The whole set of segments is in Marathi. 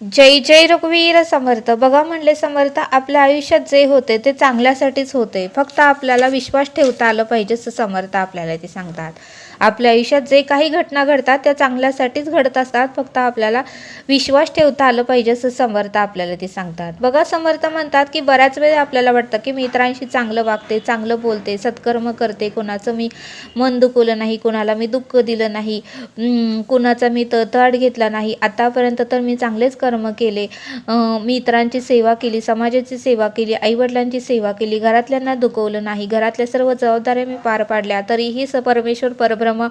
जय जय रघुवीर समर्थ. बघा म्हणले समर्थ आपल्या आयुष्यात जे होते ते चांगल्यासाठीच होते. फक्त आपल्याला विश्वास ठेवता आलं पाहिजे असं समर्थ आपल्याला ते सांगतात. आपल्या आयुष्यात जे काही घटना घडतात त्या चांगल्यासाठीच घडत असतात. फक्त आपल्याला विश्वास ठेवता आलं पाहिजे असं समर्थ आपल्याला ते सांगतात. बघा समर्थ म्हणतात की बऱ्याच वेळा आपल्याला वाटतं की मित्रांशी चांगलं वागते चांगलं बोलते सत्कर्म करते. कोणाचं मी मन दुखवलं नाही कोणाला मी दुःख दिलं नाही कुणाचा मी तळतळ घेतला नाही. आतापर्यंत तर मी चांगलेच कर्म केले. मित्रांची सेवा केली समाजाची सेवा केली आईवडिलांची सेवा केली घरातल्यांना दुखवलं नाही घरातल्या सर्व जबाबदाऱ्या मी पार पाडल्या. तरीही स परमेश्वर परब्रह्म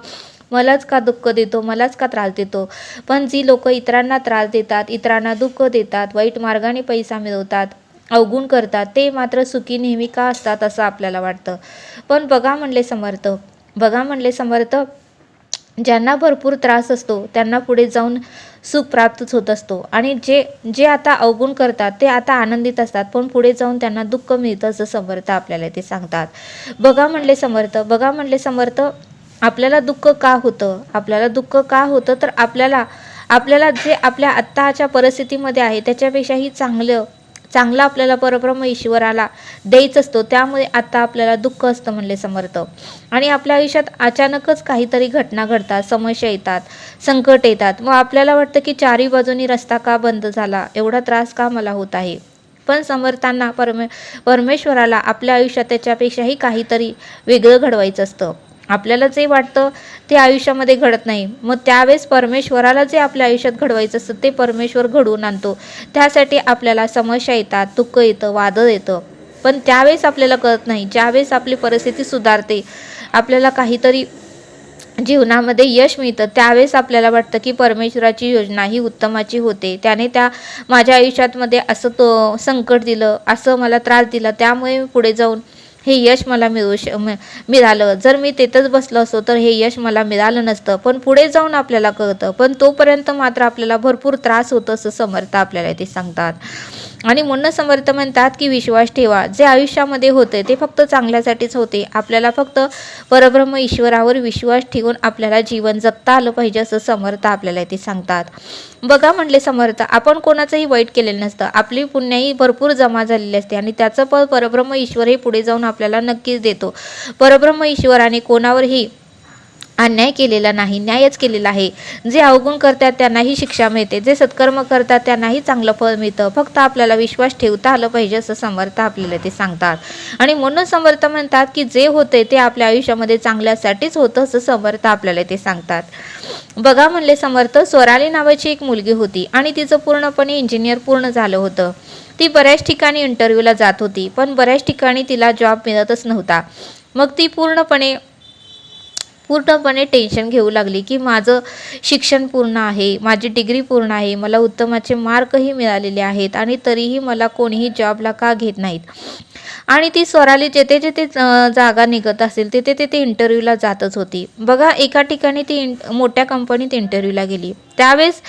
मलाच का दुःख देतो मलाच का त्रास देतो? पण जी लोक इतरांना त्रास देतात इतरांना दुःख देतात वाईट मार्गाने पैसा मिळवतात अवगुण करतात ते मात्र सुखी नेहमी का असतात असं आपल्याला वाटतं? पण बघा म्हणले समर्थ बघा म्हणले समर्थ ज्यांना भरपूर त्रास असतो त्यांना पुढे जाऊन सुख प्राप्तच होत असतो. आणि जे जे आता अवगुण करतात ते आता आनंदित असतात पण पुढे जाऊन त्यांना दुःख मिळतं असं समर्थ आपल्याला ते सांगतात. बघा म्हणले समर्थ बघा म्हणले समर्थ आपल्याला दुःख का होतं? आपल्याला दुःख का होतं? तर आपल्याला आपल्याला जे आपल्या आत्ताच्या परिस्थितीमध्ये आहे त्याच्यापेक्षाही चांगलं चांगला आपल्याला परब्रह्म ईश्वराला द्यायचं असतो. त्यामुळे आता आपल्याला दुःख असतं म्हणले समर्थ. आणि आपल्या आयुष्यात अचानकच काहीतरी घटना घडतात समस्या येतात संकट येतात. मग आपल्याला वाटतं की चारी बाजूनी रस्ता का बंद झाला? एवढा त्रास का मला होत आहे? पण समर्थांना परमे परमेश्वराला आपल्या आयुष्यात त्याच्यापेक्षाही काहीतरी वेगळं घडवायचं असतं. आपल्याला जे वाटतं ते आयुष्यामध्ये घडत नाही. मग त्यावेळेस परमेश्वराला जे आपल्या आयुष्यात घडवायचं असतं ते परमेश्वर घडवून आणतो. त्यासाठी आपल्याला समस्या येतात दुःख येतं वादळ येतं. पण त्यावेळेस आपल्याला कळत नाही. ज्यावेळेस आपली परिस्थिती सुधारते आपल्याला काहीतरी जीवनामध्ये यश मिळतं त्यावेळेस आपल्याला वाटतं की परमेश्वराची योजना ही उत्तमाची होते. त्याने त्या माझ्या आयुष्यातमध्ये असं तो संकट दिलं असं मला त्रास दिला त्यामुळे पुढे जाऊन हे यश मला मिळू श मिळालं. जर मी तिथंच बसलो असतो तर हे यश मला मिळालं नसतं. पण पुढे जाऊन आपल्याला कळतं. पण तोपर्यंत मात्र आपल्याला भरपूर त्रास होतो असं समर्थ आपल्याला ते सांगतात. आणि म्हणून समर्थ म्हणतात की विश्वास ठेवा. जे आयुष्यामध्ये होते ते फक्त चांगल्यासाठीच होते. आपल्याला फक्त परब्रह्म ईश्वरावर विश्वास ठेवून आपल्याला जीवन जगता आलं पाहिजे असं समर्थ आपल्याला ते सांगतात. बघा म्हणले समर्थ आपण कोणाचंही वाईट केलेलं नसतं. आपली पुण्याही भरपूर जमा झालेली असते आणि त्याचं पण परब्रह्म ईश्वर हे पुढे जाऊन आपल्याला नक्कीच देतो. परब्रह्म ईश्वराने कोणावरही अन्याय केलेला नाही न्यायच केलेला आहे. जे अवगुण करतात त्यांनाही शिक्षा मिळते जे सत्कर्म करतात त्यांनाही चांगलं फळ मिळतं. फक्त आपल्याला विश्वास ठेवता आलं पाहिजे असं समर्थ आपल्याला ते सांगतात. आणि म्हणून समर्थ म्हणतात की जे होते ते आपल्या आयुष्यामध्ये चांगल्यासाठीच होतं असं समर्थ आपल्याला ते सांगतात. बघा म्हणले समर्थ स्वराली नावाची एक मुलगी होती आणि तिचं पूर्णपणे इंजिनियर पूर्ण झालं होतं. ती बऱ्याच ठिकाणी इंटरव्ह्यूला जात होती पण बऱ्याच ठिकाणी तिला जॉब मिळतच नव्हता. मग ती पूर्णपणे पूर्णपणे टेन्शन घेऊ लागली की माझं शिक्षण पूर्ण आहे माझी डिग्री पूर्ण आहे मला उत्तमाचे मार्कही मिळालेले आहेत आणि तरीही मला कोणीही जॉबला का घेत नाहीत. आणि ती स्वराली जेथे जेथे जागा निघत असेल तिथे तिथे इंटरव्ह्यूला जातच होती. बघा एका ठिकाणी ती मोठ्या कंपनीत इंटरव्ह्यूला गेली. त्यावेळेस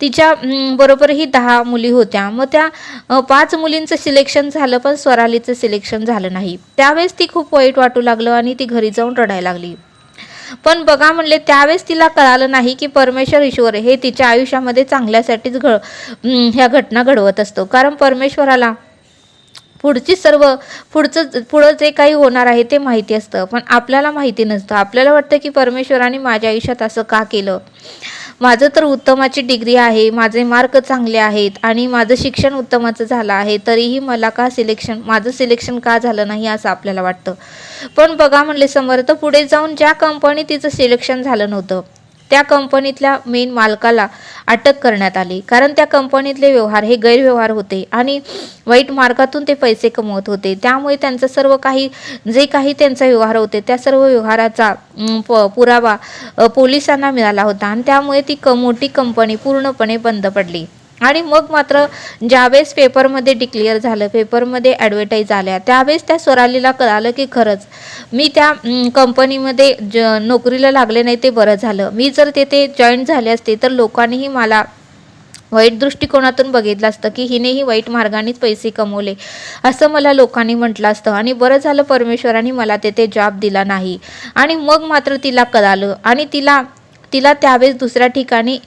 तिच्या बरोबरही दहा मुली होत्या. मग त्या पाच मुलींचं सिलेक्शन झालं पण स्वरालीचं सिलेक्शन झालं नाही. त्यावेळेस ती खूप वाईट वाटू लागलं आणि ती घरी जाऊन रडायला लागली. पण बघा म्हणले त्यावेळेस तिला कळालं नाही की परमेश्वर ईश्वर हे तिच्या आयुष्यामध्ये चांगल्यासाठीच घड ह्या घटना घडवत असतो. कारण परमेश्वराला पुढची सर्व पुढचं पुढं जे काही होणार आहे ते माहिती असतं. पण आपल्याला माहिती नसतं. आपल्याला वाटतं की परमेश्वराने माझ्या आयुष्यात असं का केलं? माझं तर उत्तमाची डिग्री आहे माझे मार्क चांगले आहेत आणि माझं शिक्षण उत्तमाचं झालं आहे तरीही मला का सिलेक्शन माझं सिलेक्शन का झालं नाही असं आपल्याला वाटतं. पण बघा म्हणले समर्थ पुढे जाऊन ज्या कंपनी तिचं सिलेक्शन झालं नव्हतं त्या कंपनीतल्या मेन मालकाला अटक करण्यात आली. कारण त्या कंपनीतले व्यवहार हे गैरव्यवहार होते आणि वाईट मार्गातून ते पैसे कमवत होते. त्यामुळे त्यांचं सर्व काही जे काही त्यांचा व्यवहार होते त्या सर्व व्यवहाराचा प पुरावा पोलिसांना मिळाला होता. आणि त्यामुळे ती क मोठी कंपनी पूर्णपणे बंद पडली. आणि मग मात्र ज्यावेळेस पेपरमध्ये डिक्लेअर झालं पेपरमध्ये ॲडव्हर्टाईज आल्या त्यावेळेस त्या स्वरालीला कळालं की खरंच मी त्या कंपनीमध्ये ज नोकरीला लागले नाही ते बरं झालं. मी जर तेथे जॉईन झाले असते तर लोकांनीही मला वाईट दृष्टिकोनातून बघितलं असतं की हिनेही वाईट मार्गानेच पैसे कमवले असं मला लोकांनी म्हटलं असतं. आणि बरं झालं परमेश्वराने मला तेथे जॉब दिला नाही. आणि मग मात्र तिला कळालं आणि तिला तिला त्यावेळेस दुसऱ्या ठिकाणी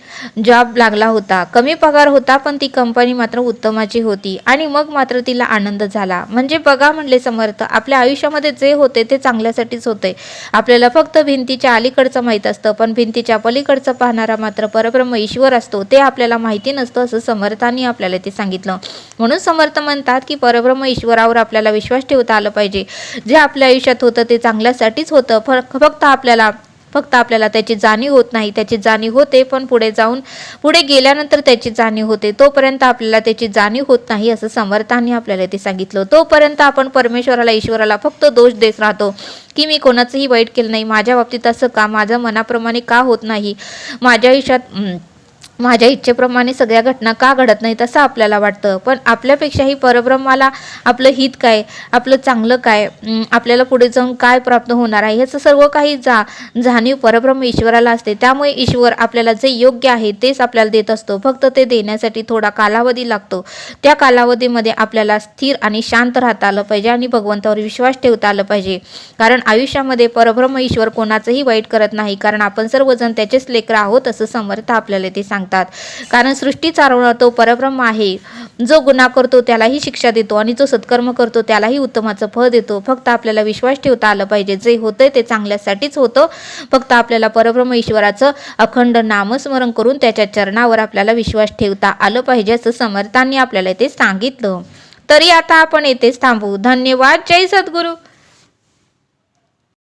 जॉब लागला होता. कमी पगार होता पण ती कंपनी मात्र उत्तमाची होती आणि मग मात्र तिला आनंद झाला. म्हणजे बघा म्हणले समर्थ आपल्या आयुष्यामध्ये जे होते ते चांगल्यासाठीच होते. आपल्याला फक्त भिंतीच्या अलीकडचं माहीत असतं पण भिंतीच्या पलीकडचं पाहणारा मात्र परब्रह्म ईश्वर असतो. ते आपल्याला माहिती नसतं असं समर्थांनी आपल्याला ते सांगितलं. म्हणून समर्थ म्हणतात की परब्रह्म ईश्वरावर आपल्याला विश्वास ठेवता आलं पाहिजे. जे आपल्या आयुष्यात होतं ते चांगल्यासाठीच होतं. फ- फक्त आपल्याला फक्त आपल्याला त्याची जाणीव होत नाही त्याची जाणीव होते पण पुढे जाऊन पुढे गेल्यानंतर त्याची जाणीव होते तोपर्यंत आपल्याला त्याची जाणीव होत नाही असं समर्थांनी आपल्याला ते सांगितलं. तोपर्यंत आपण परमेश्वराला ईश्वराला फक्त दोष देत राहतो की मी कोणाचंही वाईट केलं नाही माझ्या बाबतीत असं का माझ्या मनाप्रमाणे का होत नाही? माझ्या आयुष्यात माझ्या इच्छेप्रमाणे सगळ्या घटना का घडत नाहीत असं आपल्याला वाटतं. पण आपल्यापेक्षाही परब्रह्माला आपलं हित काय? आपलं चांगलं काय? आपल्याला पुढे जाऊन काय प्राप्त होणार आहे? ह्याचं सर्व काही जा जाणीव परब्रह्म ईश्वराला असते. त्यामुळे ईश्वर आपल्याला जे योग्य आहे तेच आपल्याला देत असतो. फक्त ते देण्यासाठी थोडा कालावधी लागतो. त्या कालावधीमध्ये आपल्याला स्थिर आणि शांत राहता आलं पाहिजे आणि भगवंतावर विश्वास ठेवता आलं पाहिजे. कारण आयुष्यामध्ये परब्रह्म ईश्वर कोणाचंही वाईट करत नाही. कारण आपण सर्वजण त्याचेच लेकरं आहोत असं समर्थ आपल्याला ते सांगतात. कारण सृष्टी चालवणार तो परब्रह्म आहे. जो गुन्हा करतो त्यालाही शिक्षा देतो आणि जो सत्कर्म करतो त्यालाही उत्तमाचं फळ देतो. फक्त आपल्याला विश्वास ठेवता आलं पाहिजे. जे होतंय ते चांगल्यासाठीच होतं. फक्त आपल्याला परब्रह्म ईश्वराचं अखंड नामस्मरण करून त्याच्या चरणावर आपल्याला विश्वास ठेवता आलं पाहिजे असं समर्थांनी आपल्याला ते सांगितलं. तरी आता आपण येथेच थांबू. धन्यवाद. जय सद्गुरू.